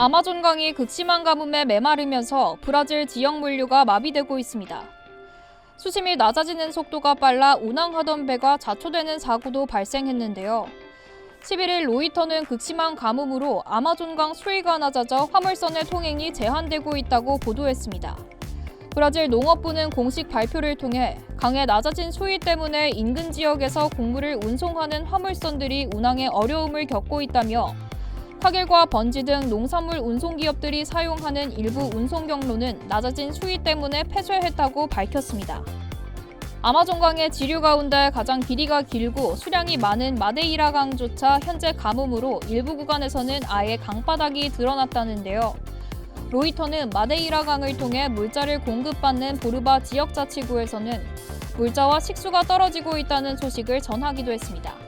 아마존강이 극심한 가뭄에 메마르면서 브라질 지역 물류가 마비되고 있습니다. 수심이 낮아지는 속도가 빨라 운항하던 배가 자초되는 사고도 발생했는데요. 11일 로이터는 극심한 가뭄으로 아마존강 수위가 낮아져 화물선의 통행이 제한되고 있다고 보도했습니다. 브라질 농업부는 공식 발표를 통해 강의 낮아진 수위 때문에 인근 지역에서 곡물을 운송하는 화물선들이 운항에 어려움을 겪고 있다며 화길과 번지 등 농산물 운송 기업들이 사용하는 일부 운송 경로는 낮아진 수위 때문에 폐쇄했다고 밝혔습니다. 아마존강의 지류 가운데 가장 길이가 길고 수량이 많은 마데이라 강조차 현재 가뭄으로 일부 구간에서는 아예 강바닥이 드러났다는데요. 로이터는 마데이라 강을 통해 물자를 공급받는 보르바 지역자치구에서는 물자와 식수가 떨어지고 있다는 소식을 전하기도 했습니다.